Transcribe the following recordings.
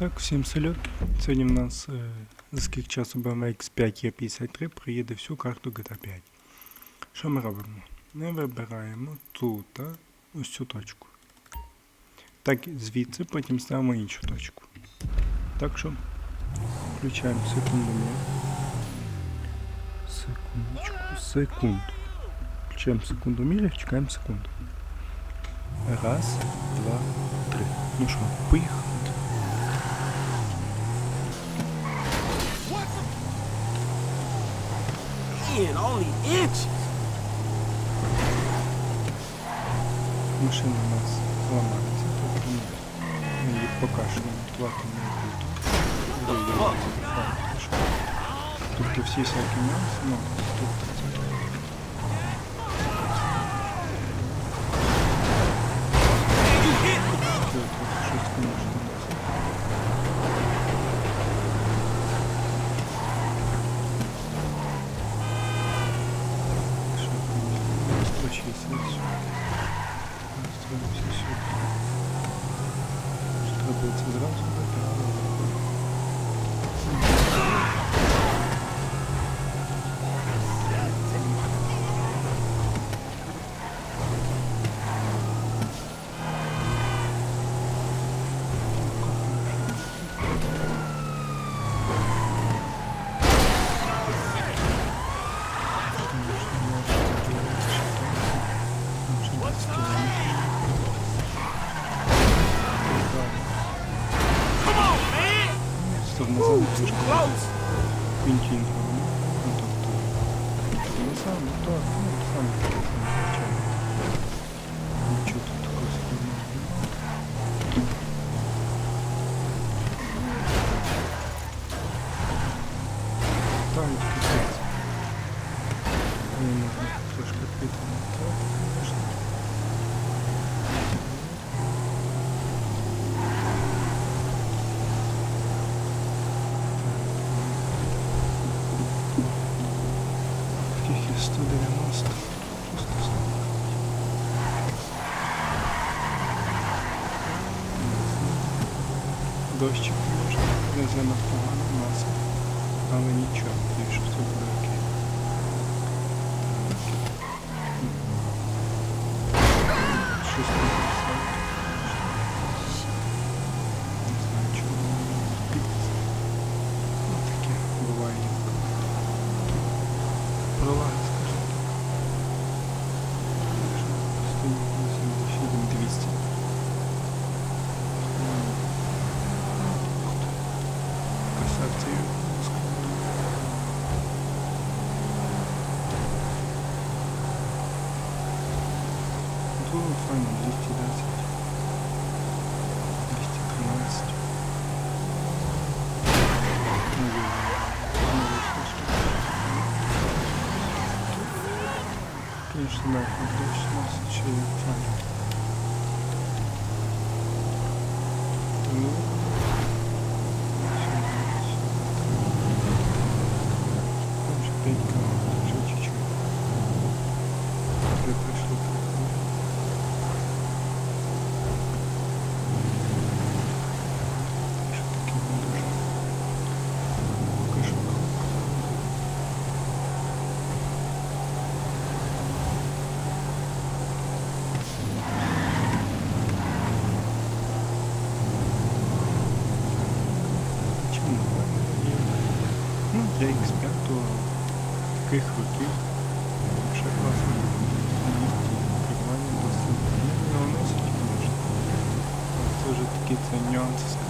Так, всім салют. Сьогодні в нас за скільки часу BMW X5 e 53 приїде всю карту GTA 5. Що ми робимо? Ми вибираємо тут а, ось цю точку. Так, звідси потім ставимо іншу точку. Так що включаємо секунду. Секундочку, секунду. Включаємо секундомір, чекаємо секунду. Раз, два, три. Ну що, поїхали. Man, only inch. Машина у нас ломалась, тут мы пока что платим на Тут все всякие нюансы, но тут Интересно, ну да, ну, сам 190. Дощик може. Не занадто погано, але нічого, більше тут буде. Görüşürüz. Görüşürüz. Şey, какие-то нюансы.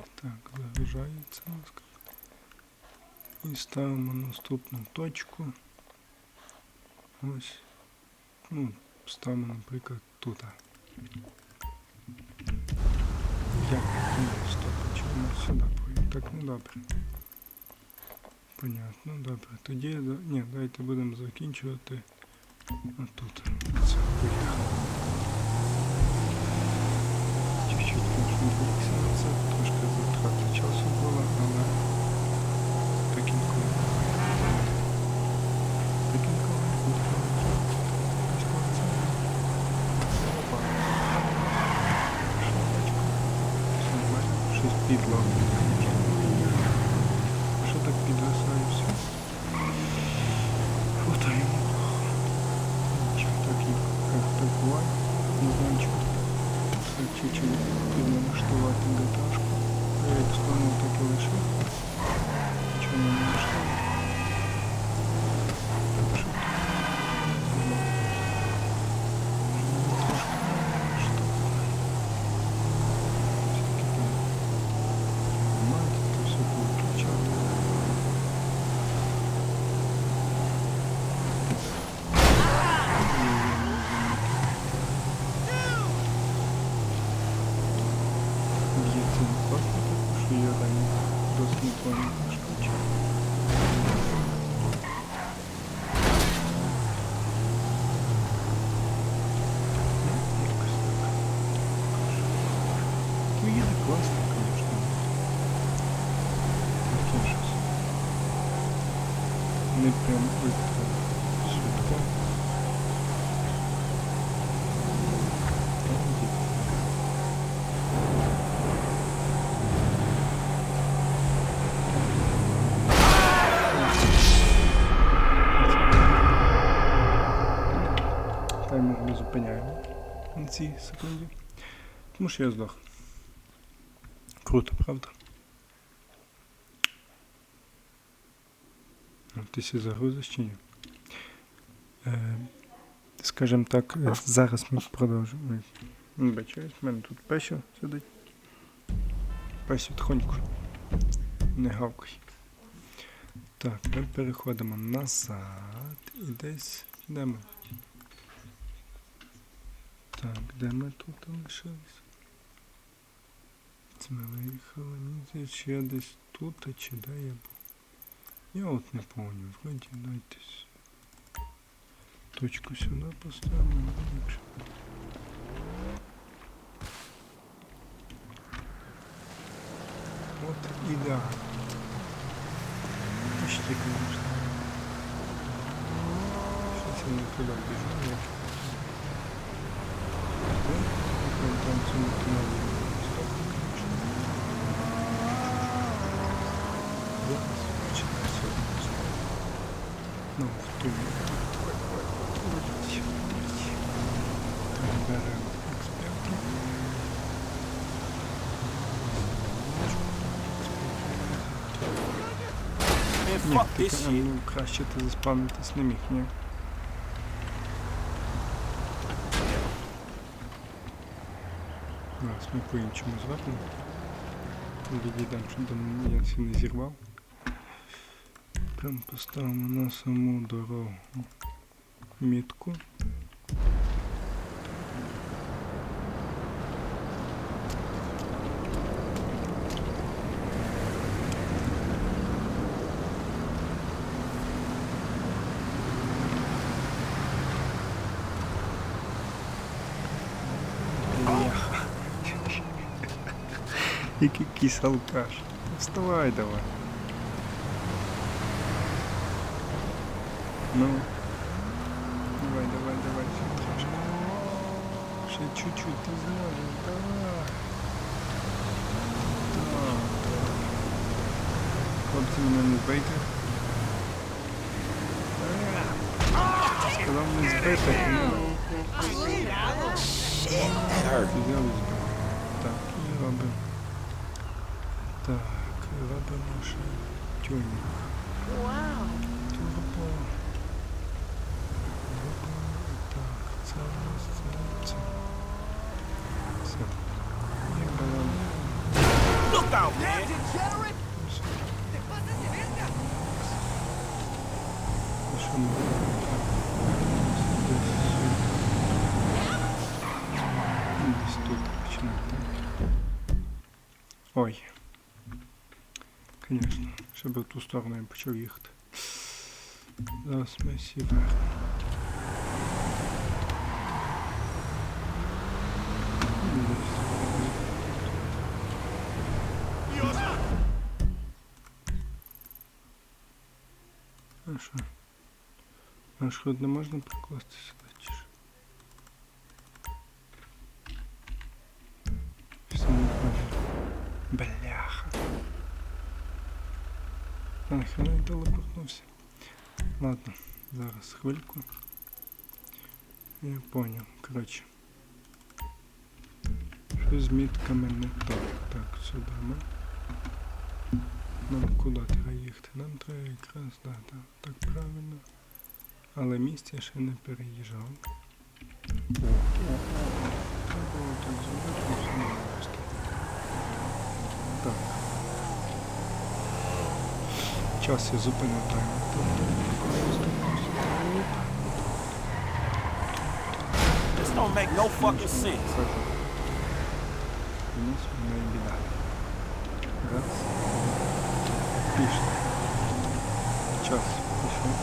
Так, загружається. у нас. І ставимо наступну точку. Ось. Ну, ставимо, наприклад, тут. Як? Ні, стоп, чому сюди поїду? Так, ну добре. Понятно, добре. Тоді, да- ні, давайте будемо закінчувати отут. Це поїхало. Чуть-чуть, конечно, відволікся Щось підло. Що так підвисає все? Фотаємо. Нічого так і як так буває. Не знаю чого. Це чуть-чуть потрібно налаштувати гаташку. Я як стану, так і лишив. Нічого не Amen. Зупиняємо на цій секунді. Тому що я здох. Круто, правда? Ну, Ти сі загрузиш чи ні? Е, скажімо так, е, зараз ми продовжуємо. Бачиш, в мене тут песю сидить. Песю тихонько. Не гавкай. Так, ми переходимо назад і десь. Де ми? Так, де ми тут лишились? Це ми виїхали, мені здається, чи я десь тут, а чи де я був? Я от не помню, вроді дайте с- точку сюди поставимо, ну, якщо. От ідеально. Почти, конечно. Сейчас я не туда бежу. Ну, в ту Беремо експерту. Man, Ні, fuck ти this ка- shit. ну, краще ти заспавнитись не міг, ні. Зараз ми по-іншому зробимо. Відійдемо, щоб там я всі не зірвав. Прям поставимо на саму дорогу мітку. Який якийсь алкаш. Вставай давай. Ну. Давай, давай, давай, ще трошки. Ще чуть-чуть ти зможеш, давай. Так. Хлопці мене не збийте. Сказав не збити. Так, і робимо. Так, лабаноша тюнинг. Вау! Турбо. Так, целость, целость. Все. Ехала. Look out, man! Ой Звісно, щоб в ту сторону я почав їхати. Зараз ми всі вернемо. А що? А що не можна прикласти сюди чи що? Все не понял. Бляха. А, нахрена я телепортнувся. Ладно, зараз хвильку. Я понял. Коротше. Що з мітками не так. Так, сюди ми. Нам куди треба їхати? Нам треба якраз, да, да, так правильно. Але місце ще не переїжджав. Треба було так зробити, але не. Так. Час я зупинив таймер. This don't make no fucking sense. У нас вона і біда. Раз. Пішли. Час пішов.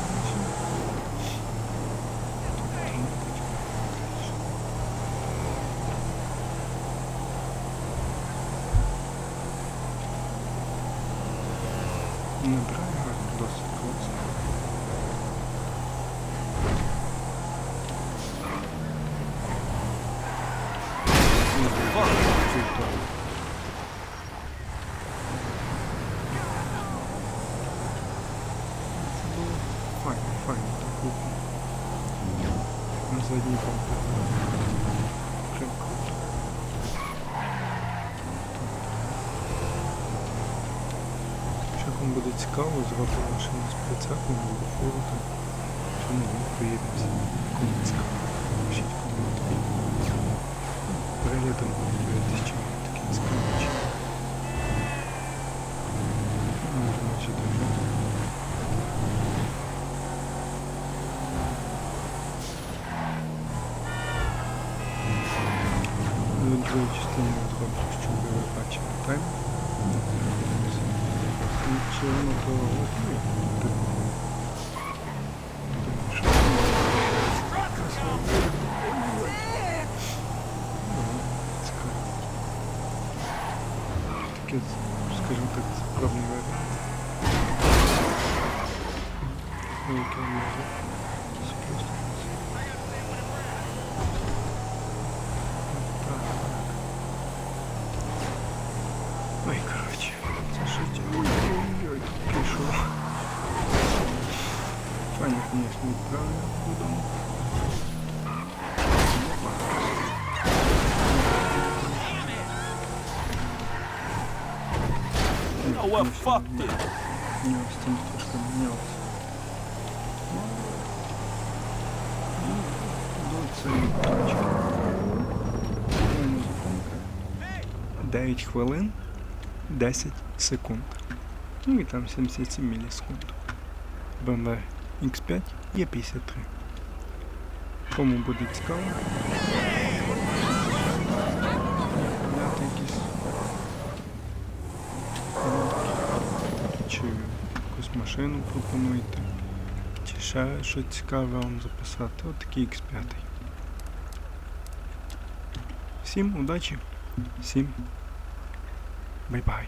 На задній. Прям. Якщо вам буде цікаво, зробимо машину з прицепом або фуру, то чому ми поїдемося. Кому пишіть коментарі. Переглядом Таке, скажімо так, пробний варіант. Велике може. Так, так. Ой, короче, це життя. Ой-ой-ой, тут пішов. Файно, конечно, відправлю додому. You мінялося. Ну, ну, це точка. Файна зупинка. 9 хвилин 10 секунд. Ну і там 77 мілісекунд. BMW X5 є 53. Кому буде цікаво. якусь машину пропонуєте, чи ще щось цікаве вам записати. От такий X5. Всім удачі, всім бай-бай.